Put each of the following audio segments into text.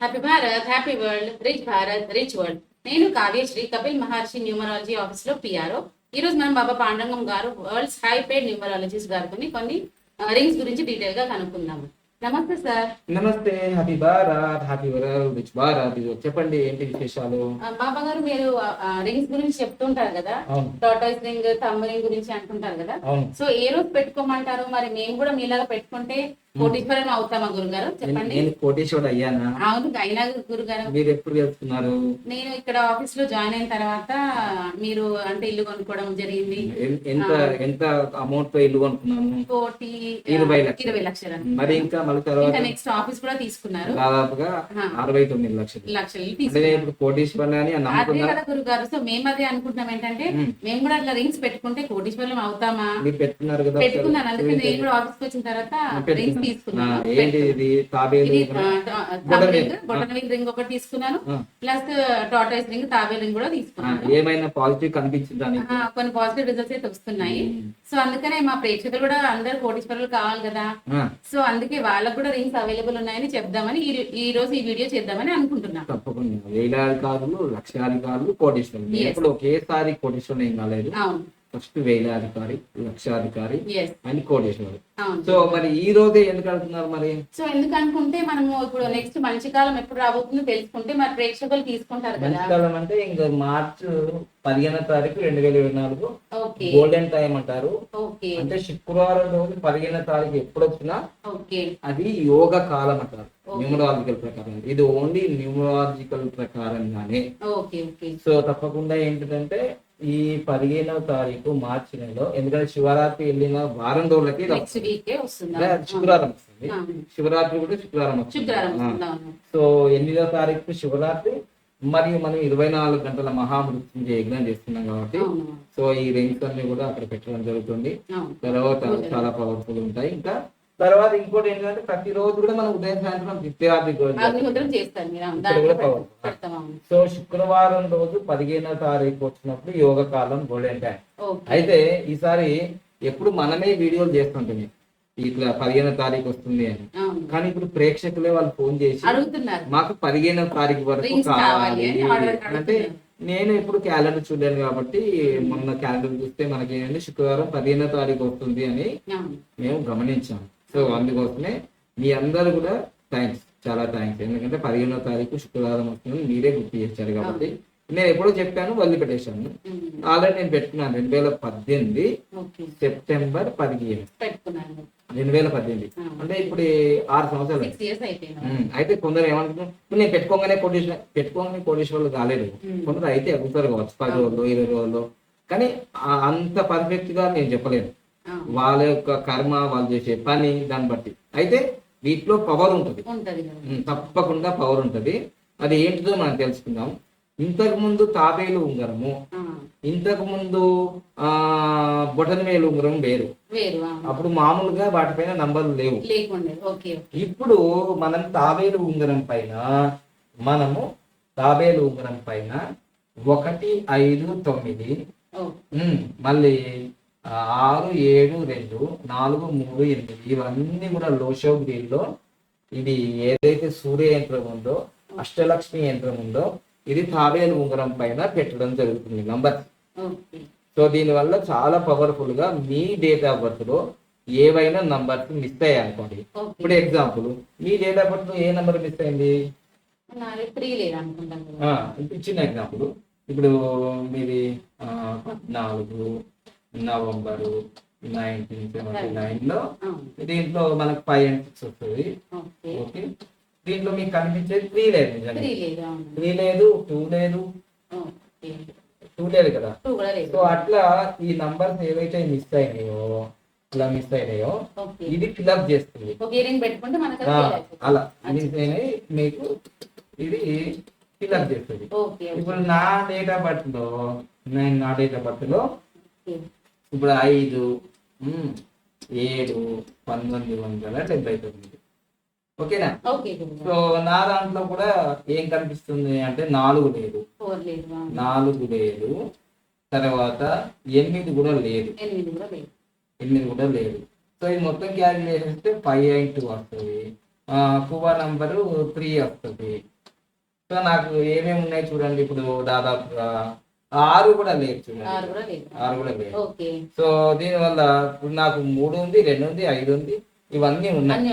Happy Bharat happy world rich Bharat rich world నేను Kavyasri Kapil Maharshi numerology ఆఫీస్లో PRO ఈ రోజు మనం బాబా పాండురంగం గారు వరల్డ్స్ హై పేడ్ న్యూమరాలజిస్ట్ గారితో కొన్ని రింగ్స్ గురించి డీటెయిల్గా కనుక్కుందాము. నమస్తే సార్. నమస్తే happy Bharat happy world rich Bharat చెప్పండి ఏంటి విశేషాలు? బాబా గారు మీరు రింగ్స్ గురించి చెప్తుంటారు కదా? టాటాయిస్ రింగ్ తమ్మ రింగ్ గురించి అంటుంటారు కదా? సో ఏ రోజు పెట్టుకోమంటారు? మరి మేము కూడా మీలాగా పెట్టుకుంటే కోటీశ్వరం అవుతామా గురుగారు? నేను- చెప్పండి. నేను కోటేశ్వరుడు అయ్యానా? అవును అయినా గురుగారు. మీరు ఎప్పుడు వెళ్తున్నారు? నేను ఇక్కడ ఆఫీస్లో జాయిన్ అయిన తర్వాత మీరు అంటే ఇల్లు కొనుక్కోవడం జరిగింది. ఎంత ఎంత అమౌంట్తో ఇల్లు కొనుక్కున్నాము కోటి ఇరవై లక్షలు. ఇరవై లక్షలు అనుకుంటా. మరి ఇంకా మళ్ళీ తర్వాత నెక్స్ట్ ఆఫీస్ కూడా తీసుకున్నారు. దాదాపుగా. అరవై తొమ్మిది లక్షలు. లక్షలు కోటేశ్వరుని అని అదే కదా గురుగారు. సో మేము అదే అనుకుంటున్నాం ఏంటంటే మ్మ్. కూడా అట్లా రింగ్స్ పెట్టుకుంటే కోటీశ్వరం అవుతామా? మీరు పెట్టుకున్నారు కదా పెట్టుకున్నాను. అందుకే. నేను కూడా ఆఫీస్కి వచ్చిన తర్వాత. రింగ్స్ తీసుకున్నాను. ఏంటి ఇది? తాబేలు రింగ్ ఒకటి తీసుకున్నాను. ప్లస్ టాటాయిస్ రింగ్ తాబే రింగ్ కూడా తీసుకున్నాను. ఏమైనా పాజిటివ్ కనిపించిందా కొన్ని పాజిటివ్ రిజల్ట్స్ అయితే వస్తున్నాయి సో అందుకనే మా ప్రేక్షకులు కూడా అందరు కోటీశ్వరులు కావాలి కదా. సో అందుకే వాళ్ళకు కూడా రింగ్స్ అవైలబుల్ ఉన్నాయని చెప్దామని ఈ రోజు ఈ వీడియో చేద్దామని అనుకుంటున్నాను తప్పకుండా. వేలాధికారులు లక్షాధికారులు కోటీశ్వరులు. ఎప్పుడు ఒకేసారి కోటీశ్వరులు ఏం కాలేదు. ఫస్ట్ వేలాధికారి లక్షాధికారి అని కోటేశ్వరుడు అవును. సో మరి ఈ రోజే ఎందుకు అడుగుతున్నారు మరి? సో ఎందుకు అనుకుంటే మనము ఇప్పుడు నెక్స్ట్ మంచి కాలం ఎప్పుడు రాబోతుందో తెలుసుకుంటే మరి ప్రేక్షకులు తీసుకుంటారు కదా. మంచికాలం అంటే ఇంకా మార్చ్ పదిహేనో తారీఖు రెండు వేల ఇరవై నాలుగు ఓకే. గోల్డెన్ టైం అంటారు. అంటే శుక్రవారం రోజు పదిహేనో తారీఖు ఎప్పుడు వచ్చినా ఓకే. అది యోగ కాలం అంటారు. న్యూమరాలజికల్ ప్రకారం. ఇది ఓన్లీ న్యూమరాలజికల్ ప్రకారంగానే. సో తప్పకుండా ఏంటంటే ఈ పదిహేనవ తారీఖు మార్చి నెలలో ఎందుకంటే శివరాత్రి వెళ్ళిన వారం రోజులకి శుక్రవారం వస్తుంది. శివరాత్రి కూడా శుక్రవారం వస్తుంది. సో ఎనిమిదో తారీఖు శివరాత్రి మరియు మనం ఇరవై నాలుగు గంటల మహామృత్యుంజయ యజ్ఞం చేస్తున్నాం కాబట్టి సో ఈ రింగ్స్ అన్ని కూడా అక్కడ పెట్టడం జరుగుతుంది. తర్వాత చాలా పవర్ఫుల్ ఉంటాయి. ఇంకా తర్వాత ఇంకోటి ఏంటంటే ప్రతిరోజు కూడా మనం ఉదయం సాయంత్రం అగ్నిహోత్రం సో శుక్రవారం రోజు పదిహేనో తారీఖు వచ్చినప్పుడు యోగ కాలం గోల్డెన్ టైం అయితే ఈసారి ఎప్పుడు మనమే వీడియోలు చేస్తుంటాం ఇట్లా పదిహేనో తారీఖు వస్తుంది అని. కానీ ఇప్పుడు ప్రేక్షకులే వాళ్ళు ఫోన్ చేసి మాకు పదిహేనవ తారీఖు వరకు కావాలి అంటే. నేను ఇప్పుడు క్యాలెండర్ చూడలేను కాబట్టి మొన్న క్యాలెండర్ చూస్తే మనకి ఏంటంటే శుక్రవారం పదిహేనో తారీఖు వస్తుంది అని మేము గమనించాం. సో అందుకోసమే మీ అందరు కూడా థ్యాంక్స్ చాలా థ్యాంక్స్ ఎందుకంటే పదిహేనో తారీఖు శుక్రవారం వస్తుంది మీరే గుర్తు చేశారు కాబట్టి. నేను ఎప్పుడో చెప్పాను వదిలిపెట్టేశాను ఆల్రెడీ నేను పెట్టుకున్నాను రెండు వేల పద్దెనిమిది సెప్టెంబర్ పదిహేను. రెండు వేల పద్దెనిమిది. అంటే ఇప్పుడు ఆరు సంవత్సరాలు. అయితే కొందరు ఏమనుకుంటున్నారు ఇప్పుడు నేను పెట్టుకోగానే కోటేశ్వర పెట్టుకోగానే కోటేశ్వరులు కాలేదు. కొందరు అయితే ఎగుతారు కావచ్చు పది రోజులు ఇరవై రోజులు. కానీ అంత పర్ఫెక్ట్గా నేను చెప్పలేను. వాళ్ళ యొక్క కర్మ వాళ్ళు చేసే పని దాన్ని బట్టి. అయితే వీటిలో పవర్ ఉంటుంది. తప్పకుండా పవర్ ఉంటుంది. అది ఏంటిదో మనం తెలుసుకుందాం. ఇంతకు ముందు తాబేలు ఉంగరము. ఇంతకు ముందు ఆ బొటనవేలు ఉంగరం వేరు. అప్పుడు మామూలుగా వాటిపైన నంబర్లు లేవు. ఇప్పుడు మనం తాబేలు ఉంగరం పైన మనము తాబేలు ఉంగరం పైన ఒకటి ఐదు తొమ్మిది మళ్ళీ ఆరు ఏడు రెండు నాలుగు మూడు ఎనిమిది. ఇవన్నీ కూడా లోషో గ్రీన్లో ఇది ఏదైతే సూర్య యంత్రం ఉందో అష్టలక్ష్మి యంత్రం ఉందో ఇది తాబేలు ఉంగరం పైన పెట్టడం జరుగుతుంది. నంబర్ సో దీనివల్ల చాలా పవర్ఫుల్గా మీ డేట్ ఆఫ్ బర్త్లో ఏవైనా నంబర్స్ మిస్ అయ్యాయి అనుకోండి. ఇప్పుడు ఎగ్జాంపుల్ మీ డేట్ ఆఫ్ బర్త్లో ఏ నంబర్ మిస్ అయింది? ఇప్పుడు చిన్న ఎగ్జాంపుల్ ఇప్పుడు మీది ఆ, పద్నాలుగు నవంబరు నైన్టీన్ సెవెంటీ నైన్లో దీంట్లో మనకు ఫైవ్ అండ్ సిక్స్ వస్తుంది ఓకే. దీంట్లో మీకు కనిపించేది త్రీ లేదు త్రీ లేదు టూ లేదు టూ లేదు. కదా. సో అట్లా ఈ నంబర్స్ ఏవైతే మిస్ అయినాయో ఇట్లా మిస్ అయినాయో ఇది ఫిల్అప్ చేస్తుంది. అలా. మిస్ అయినాయి మీకు ఇది ఫిల్అప్ చేస్తుంది. ఇప్పుడు నా డేట్ ఆఫ్ బర్త్లో నేను నా డేట్ ఆఫ్ బర్త్లో ఇప్పుడు ఐదు ఏడు పంతొమ్మిది వందల డెబ్బై తొమ్మిది. ఓకేనా? ఓకే సో నా దాంట్లో కూడా ఏం కనిపిస్తుంది అంటే నాలుగు లేదు. నాలుగు లేదు. తర్వాత ఎనిమిది కూడా లేదు. ఎనిమిది కూడా లేదు. సో ఇది మొత్తం క్యాలిక్యులేషన్ చేస్తే ఫైవ్ ఎయిట్ వస్తుంది. కువా నంబరు త్రీ వస్తుంది. సో నాకు ఏమేమి ఉన్నాయి చూడండి ఇప్పుడు దాదాపుగా. ఆరు కూడా లేదు ఆరు చూడండి కూడా లేదు ఆరు కూడా లేదు ఓకే. సో దీనివల్ల ఇప్పుడు నాకు మూడు ఉంది రెండు ఉంది ఐదు ఉంది ఇవన్నీ ఉన్నాయి.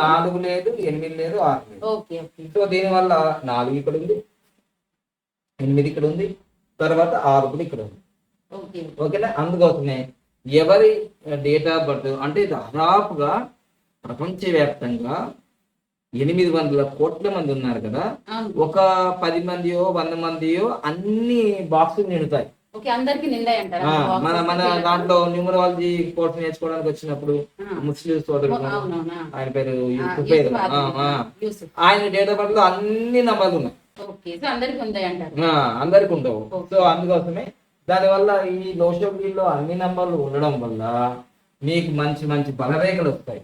నాలుగు లేదు ఎనిమిది లేదు ఆరు లేదు. సో దీనివల్ల నాలుగు ఇక్కడ ఉంది ఎనిమిది ఇక్కడ ఉంది తర్వాత ఆరు కూడా ఇక్కడ ఉంది. ఓకే. ఓకేనా? అందుకోసమే ఎవరి డేట్ ఆఫ్ బర్త్ అంటే దాదాపుగా ప్రపంచవ్యాప్తంగా ఎనిమిది వందల కోట్ల మంది ఉన్నారు కదా. ఒక పది మందియో వంద మందియో అన్ని బాక్సులు నిండుతాయి. మన మన? దాంట్లో న్యూమరాలజీ కోర్స్ నేర్చుకోవడానికి వచ్చినప్పుడు. ముస్లిం సోదరుడు అవునవునా? ఆయన పేరు ఆయన డేట్ ఆఫ్ బర్త్లో అన్ని నంబర్లు ఉన్నాయి. అందరికి ఉండవు. సో అందుకోసమే దానివల్ల ఈ లోషోగ్రీలో అన్ని నంబర్లు ఉండడం వల్ల మీకు మంచి మంచి బలరేఖలు వస్తాయి.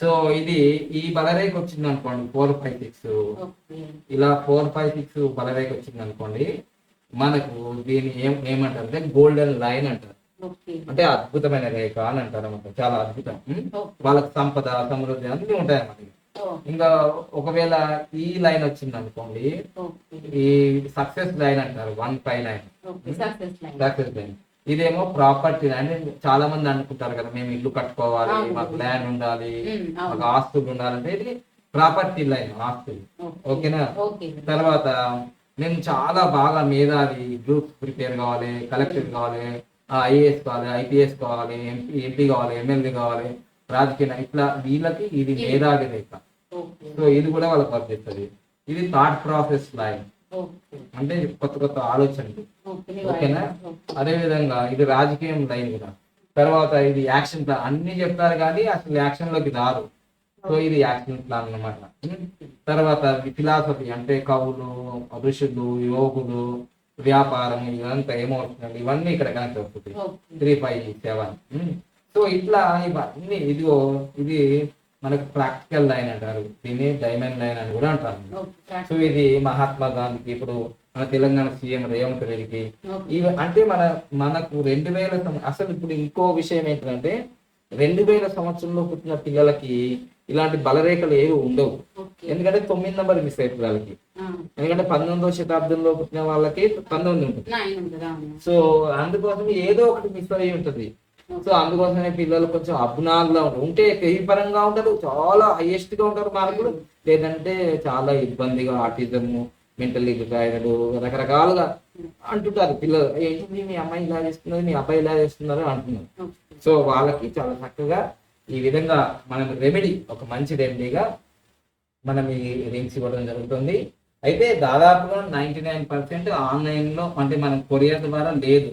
సో ఇది ఈ బలరేఖ వచ్చింది అనుకోండి ఫోర్ ఫైవ్ సిక్స్ ఇలా ఫోర్ ఫైవ్ సిక్స్ బలరేఖ వచ్చింది అనుకోండి మనకు దీన్ని ఏం ఏమంటారు అంటే గోల్డెన్ లైన్ అంటారు అంటే అద్భుతమైన రేఖ అని అంటారు అన్నమాట. చాలా అద్భుతం. వాళ్ళకి సంపద సమృద్ధి అన్ని ఉంటాయి అన్నమాట ఇంకా ఒకవేళ ఈ లైన్ వచ్చింది అనుకోండి ఈ సక్సెస్ లైన్ అంటారు one five line success line ఇదేమో ప్రాపర్టీ అంటే చాలా మంది అనుకుంటారు కదా మేము ఇల్లు కట్టుకోవాలి. మాకు ల్యాండ్ ఉండాలి మాకు ఆస్తులు ఉండాలంటే ఇది ప్రాపర్టీ లైన్ ఆస్తులు. ఓకే. ఓకేనా? ఓకే. తర్వాత నేను చాలా బాగా మేధావి గ్రూప్ ప్రిపేర్ కావాలి కలెక్టర్ కావాలి ఐఏఎస్ కావాలి ఐపీఎస్ కావాలి ఎంపీ ఎంపీ కావాలి ఎమ్మెల్యే కావాలి రాజకీయ ఇట్లా వీళ్ళకి ఇది మేధావి రేఖ. సో ఇది కూడా వాళ్ళకి వర్తిస్తుంది ఇది థాట్ ప్రాసెస్ లైన్ అంటే కొత్త కొత్త ఆలోచనలు. ఓకేనా. అదే విధంగా ఇది రాజకీయం లైన్ కూడా తర్వాత ఇది యాక్షన్ ప్లాన్. అన్ని చెప్తారు కానీ అసలు యాక్షన్లోకి రారు. సో ఇది యాక్షన్ ప్లాన్ అన్నమాట. ఉం? తర్వాత ఫిలాసఫీ అంటే కవులు ఋషులు యోగులు వ్యాపారం ఇదంతా ఎమోషనల్ ఇవన్నీ ఇక్కడ కనెక్ట్ అవుతుంది. Three five seven. సో ఇట్లా ఇవన్నీ ఇదిగో ఇది మనకు ప్రాక్టికల్ లైన్ అంటారు. దీన్ని డైమండ్ లైన్ అని కూడా అంటారు. సో ఇది మహాత్మా గాంధీకి ఇప్పుడు మన తెలంగాణ సీఎం రేవంత్ రెడ్డికి. ఇవి అంటే మన మనకు రెండు వేల అసలు ఇప్పుడు ఇంకో విషయం ఏంటంటే రెండు వేల సంవత్సరంలో పుట్టిన పిల్లలకి ఇలాంటి బలరేఖలు ఏవి ఉండవు. ఎందుకంటే తొమ్మిది నెంబర్ మిస్ అవుతుంది వాళ్ళకి ఎందుకంటే పంతొమ్మిదవ శతాబ్దంలో పుట్టిన వాళ్ళకి పంతొమ్మిది ఉంటుంది. సో అందుకోసం ఏదో ఒకటి మిస్ అయ్యి ఉంటుంది. సో అందుకోసమే పిల్లలు కొంచెం అబ్నార్గా ఉంటారు ఉంటే ఈ పరంగా ఉంటారు చాలా హైయెస్ట్గా ఉంటారు మార్కులు లేదంటే చాలా ఇబ్బందిగా ఆటిజం మెంటల్ రిటైర్డ్ రకరకాలుగా అంటుంటారు పిల్లలు. ఏంటి మీ అమ్మాయి ఇలా చేస్తున్నారు మీ అబ్బాయి ఇలా చేస్తున్నారు అంటున్నారు. సో వాళ్ళకి చాలా చక్కగా ఈ విధంగా మనం రెమెడీ ఒక మంచి రెమెడీగా మనం ఈ రింగ్స్ ఇవ్వడం జరుగుతుంది. అయితే దాదాపుగా నైన్టీ నైన్ పర్సెంట్ ఆన్లైన్లో అంటే మనం కొరియర్ ద్వారా లేదు.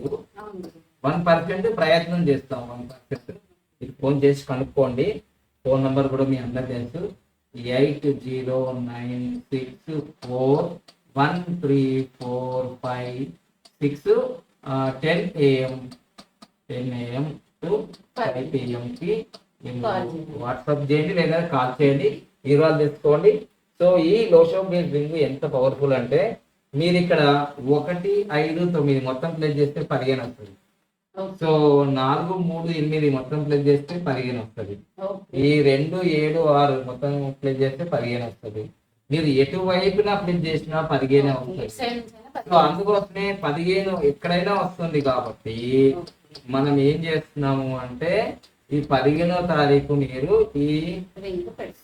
వన్ పర్సెంట్ ప్రయత్నం చేస్తాం వన్ పర్సెంట్. మీరు ఫోన్ చేసి కనుక్కోండి. ఫోన్ నెంబర్ కూడా మీ అందరు తెలుసు. Eight zero nine six four one three four five six ten AM ten AM to five పిఎంకి చేయండి. వాట్సాప్ చేయండి లేదా కాల్ చేయండి. వివరాలు తీసుకోండి సో ఈ లోషో మీ రింగ్ ఎంత పవర్ఫుల్ అంటే మీరు ఇక్కడ ఒకటి ఐదు తొమ్మిది మొత్తం ప్లే చేస్తే పదిహేను వస్తుంది. సో నాలుగు మూడు ఎనిమిది మొత్తం ప్లేస్ చేస్తే పదిహేను వస్తుంది. ఈ రెండు ఏడు ఆరు మొత్తం ప్లేస్ చేస్తే పదిహేను వస్తుంది మీరు ఎటువైపున ప్లేస్ చేసినా పదిహేనే. వస్తుంది సో అందుకోసమే పదిహేను ఎక్కడైనా వస్తుంది కాబట్టి. మనం ఏం చేస్తున్నాము అంటే ఈ పదిహేనో తారీఖు మీరు ఈ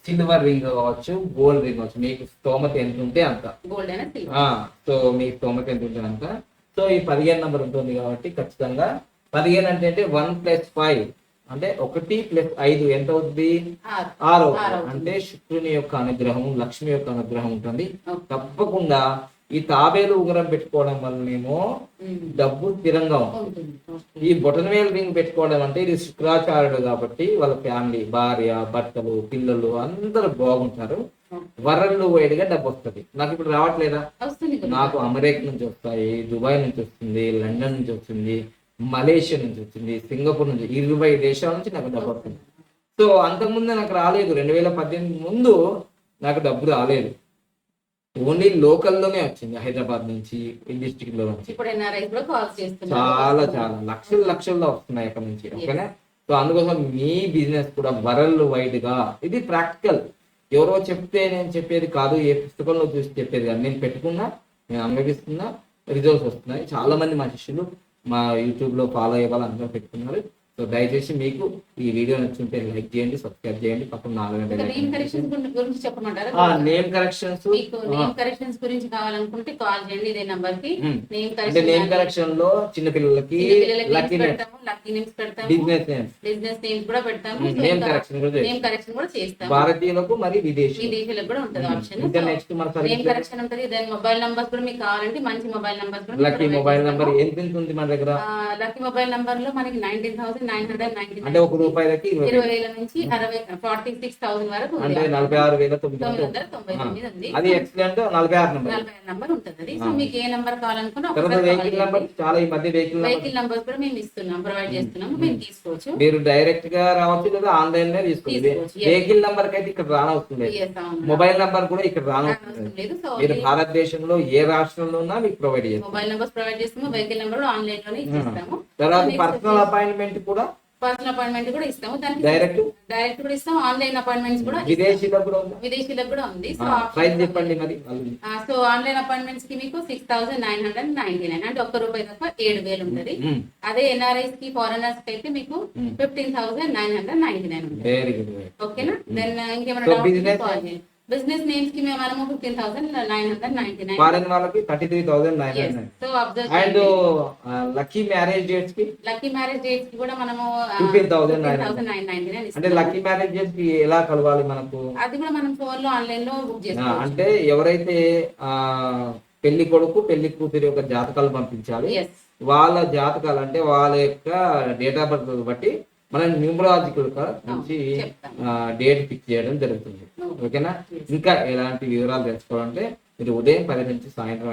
సిల్వర్ రింగ్ కావచ్చు గోల్డ్ రింగ్ కావచ్చు మీకు స్తోమత ఎంత ఉంటే అంత. సో మీ స్తోమత ఎంత ఉంటే అంత. సో ఈ పదిహేను నంబర్ ఉంటుంది కాబట్టి ఖచ్చితంగా పదిహేను అంటే అంటే వన్ ప్లస్ ఫైవ్ అంటే ఒకటి ప్లస్ ఐదు ఎంత అవుతుంది ఆరు. అంటే శుక్రుని యొక్క అనుగ్రహం లక్ష్మి యొక్క అనుగ్రహం ఉంటుంది. తప్పకుండా ఈ తాబేలు ఉంగరం పెట్టుకోవడం వల్లనేమో. డబ్బు స్థిరంగా ఉంటుంది. ఈ బొటనవేలు రింగ్ పెట్టుకోవడం అంటే ఇది శుక్రాచార్యుడు కాబట్టి వాళ్ళ ఫ్యామిలీ భార్య భర్తలు పిల్లలు అందరూ బాగుంటారు. వరల్డ్ వైడ్గా డబ్బు వస్తుంది నాకు ఇప్పుడు రావట్లేదా నాకు. అమెరికా నుంచి వస్తాయి దుబాయ్ నుంచి వస్తుంది లండన్ నుంచి వస్తుంది మలేషియా నుంచి వచ్చింది సింగపూర్ నుంచి ఇరవై దేశాల నుంచి నాకు డబ్బు వస్తుంది. సో అంతకుముందు నాకు రాలేదు రెండు వేల పద్దెనిమిది ముందు నాకు డబ్బు రాలేదు. ఓన్లీ లోకల్లోనే వచ్చింది హైదరాబాద్ నుంచి డిస్ట్రిక్ట్లో నుంచి. చాలా చాలా లక్షల లక్షల్లో వస్తున్నాయి అక్కడ నుంచి ఓకేనా? సో అందుకోసం మీ బిజినెస్ కూడా వరల్డ్ వైడ్గా ఇది ప్రాక్టికల్ ఎవరో చెప్తే నేను చెప్పేది కాదు ఏ పుస్తకంలో చూసి చెప్పేది కాదు. నేను పెట్టుకున్నా నేను అనుభవిస్తున్నా రిజల్ట్స్ వస్తున్నాయి. చాలా మంది మా శిష్యులు మా యూట్యూబ్లో ఫాలో అయ్యే వాళ్ళు అందరూ పెట్టుకున్నారు. సో దయచేసి మీకు ఈ వీడియో నచ్చుంటే లైక్ చేయండి సబ్స్క్రైబ్ చేయండి. పక్కన నాలుగు ఇంకా నేమ్ కరెక్షన్స్ గంటల గురించి చెప్పమంటారా? నేమ్ కరెక్షన్స్ మీకు నేమ్ కరెక్షన్స్ గురించి కావాలనుకుంటే కాల్ చేయండి ఇదే నంబర్కి Hmm. నేమ్ అంటే నేమ్ కరెక్షన్ కరెక్షన్లో చిన్న పిల్లలకి లక్కీ పెడతాము లక్కీ నేమ్స్ పెడతాము. బిజినెస్ నేమ్స్ బిజినెస్ నేమ్స్ కూడా పెడతాము. నేమ్ కరెక్షన్ కూడా నేమ్ కరెక్షన్ కూడా చేస్తాము. భారతీయులకు మరి విదేశీ విదేశీలకు కూడా ఉంటది ఆప్షన్ ఇంకా నెక్స్ట్ మన నేమ్ కరెక్షన్ ఉంటది. దాని మొబైల్ నంబర్స్ కూడా మీకు కావాలంటే మంచి మొబైల్ నంబర్స్ కూడా లక్కీ మొబైల్ నంబర్ ఎంత ఉంది మన దగ్గర? లక్కీ మొబైల్ నంబర్లో మనకి nineteen thousand nine hundred ninety అంటే ఒక రూపాయలకి ఇరవై వేల. నుంచి అరవై ఫార్టీ సిక్స్ థౌసండ్ వరకు అంటే నలభై ఆరు వేల తొమ్మిది వందలు. తొంభై తొమ్మిది ఉంది అది ఎక్సలెంట్ నలభై ఆరు నెంబర్ నలభై నంబర్ ఉంటుంది. అది సో మీకు ఏ నంబర్ కావాలనుకున్నా వెహికల్ నెంబర్. చాలా ఈ మధ్య వెహికల్ నెంబర్ వెహికల్ నంబర్స్ కూడా మేము ఇస్తున్నాం ప్రొవైడ్ చేస్తున్నాము మీరు తీసుకోవచ్చు. మీరు డైరెక్ట్గా రావచ్చు లేదా ఆన్లైన్లో తీసుకోవచ్చు. వెహికల్ నెంబర్కి అయితే ఇక్కడ లేదు. అవును. మొబైల్ నంబర్ కూడా ఇక్కడ రానవస్తుంది అవసరం లేదు. మీరు భారతదేశంలో ఏ రాష్ట్రంలో ఉన్నా మీకు ప్రొవైడ్ చేస్తారు మొబైల్ నంబర్స్ ప్రొవైడ్ చేస్తాము వెహికల్ నెంబర్ ఆన్లైన్లోనే ఇస్తాము తర్వాత పర్సనల్ అపాయింట్మెంట్ కూడా పర్సనల్ అపాయింట్మెంట్ కూడా ఇస్తాము. దానికి డైరెక్ట్ డైరెక్ట్ కూడా ఇస్తాం ఆన్లైన్ అపాయింట్మెంట్స్ కూడా. విదేశీలకు కూడా ఉందా? విదేశీలకు కూడా ఉంది. సో ప్రైస్ చెప్పండి మరి. సో ఆన్లైన్ అపాయింట్మెంట్స్కి మీకు six thousand nine hundred ninety nine అంటే ఒక్క రూపాయి తప్ప ఏడు వేలు ఉంటుంది. అదే ఎన్ఆర్ఐస్కి ఫారెనర్స్కి అయితే మీకు. Fifteen thousand nine hundred ninety nine ఉంటుంది. ఓకేనా దెన్ ఇంకేమైనా business- కాల్ చేయండి. బిజినెస్ నేమ్స్కి మేము మనము fifteen thousand nine hundred ninety nine foreign వాళ్ళకి thirty three thousand nine hundred so observe and lucky marriage డేట్స్కి lucky marriage డేట్స్కి కూడా మనము 15,999. నైన్ నైన్టీ నైన్ అంటే లక్కీ మ్యారేజ్ డేట్స్కి ఎలా కలవాలి మనకు? అది కూడా మనం ఫోన్లో ఆన్లైన్లో బుక్ చేసుకోవచ్చు. అంటే ఎవరైతే పెళ్ళి కొడుకు పెళ్ళి కూతురి యొక్క జాతకాలు పంపించాలి వాళ్ళ జాతకాలు అంటే వాళ్ళ యొక్క డేట్ ఆఫ్ బర్త్ బట్టి మనం న్యూమరాలజికల్ నుంచి చెప్తాను. డేట్ ఫిక్స్ చేయడం జరుగుతుంది. ఓకేనా? ఇంకా ఎలాంటి వివరాలు తెలుసుకోవాలంటే మీరు ఉదయం పది నుంచి సాయంత్రం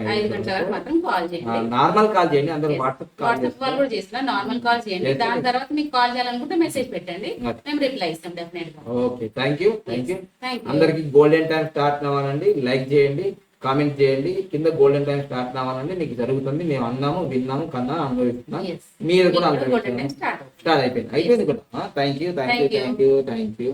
నార్మల్ కాల్ చేయండి. అందరూ. వాట్సాప్ కాల్ వాట్సాప్ కూడా చేస్తున్నా నార్మల్ కాల్ చేయండి. దాని. తర్వాత మీకు కాల్ చేయాలనుకుంటే మెసేజ్ పెట్టండి. మేము రిప్లై ఇస్తాం definite okay thank you thank you thank you అందరికి గోల్డెన్ టైం స్టార్ట్ అవ్వాలండి లైక్ చేయండి. కామెంట్ చేయండి. కింద గోల్డెన్ టైం స్టార్ట్ అవ్వాలండి మీకు జరుగుతుంది. మేము అన్నాము విన్నాము కన్నా అనుభవిస్తున్నాం. మీరు కూడా అనుభవిస్తున్నాం. స్టార్ట్ అయిపోయింది. అయిపోయింది కూడా. Thank you thank you. Thank you thank you